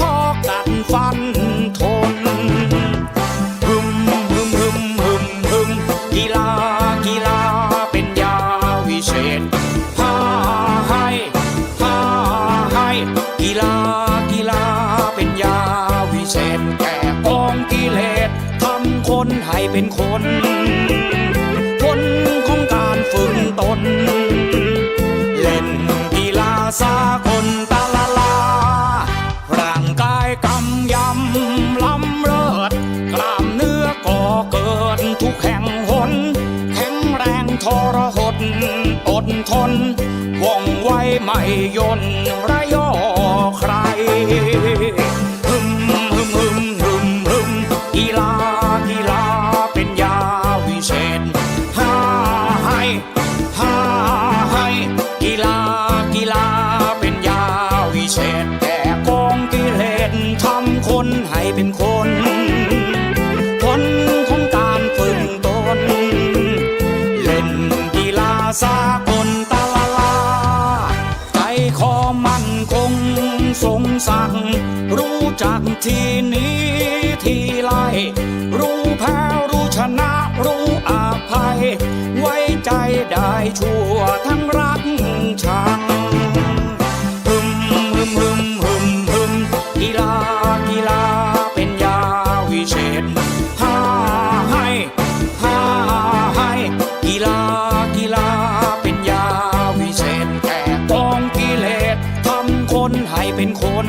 พอกันฟันทนฮึมฮึมฮึมฮึมฮึมกีฬากีฬาเป็นยาวิเศษพาให้พาให้กีฬากีฬาเป็นยาวิเศษแก่กองกิเลสทำคนให้เป็นคนผลของการฝึกตน ดทนว่องไวไม่ยนระยอ จักที่นี้ที่ไล่รู้แพ้รู้ชนะรู้อาภัย ไว้ใจได้ชั่วทั้งรักชังฮึมฮึมฮึมฮึมฮึมกีฬากีฬาเป็นยาวิเศษฮ่าให้ฮ่าให้กีฬากีฬาเป็นยาวิเศษแก่กองกิเลสทำคนให้เป็นคน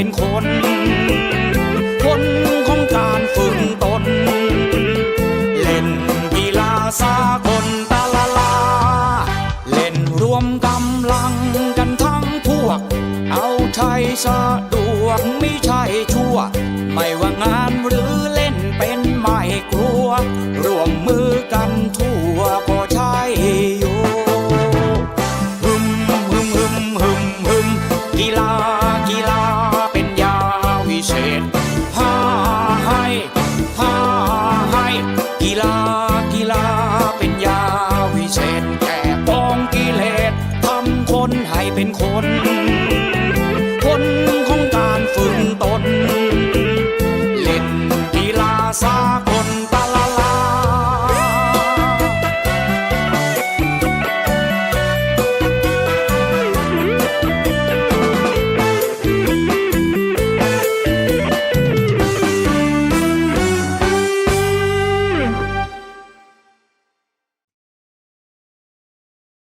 เป็นคน คนของการฝึกตน เล่นกีฬาสากลตาลาลา เล่นรวมกำลังกันทั้งพวก เอาใช้สะดวกไม่ใช่ชั่ว ไม่ว่างานหรือเล่นเป็นไม่กลัวรวมมือกันทั่วก็ใช้อยู่ึมฮึมหึมหึมหึมกีฬากีฬา กีฬาเป็นยาวิเศษ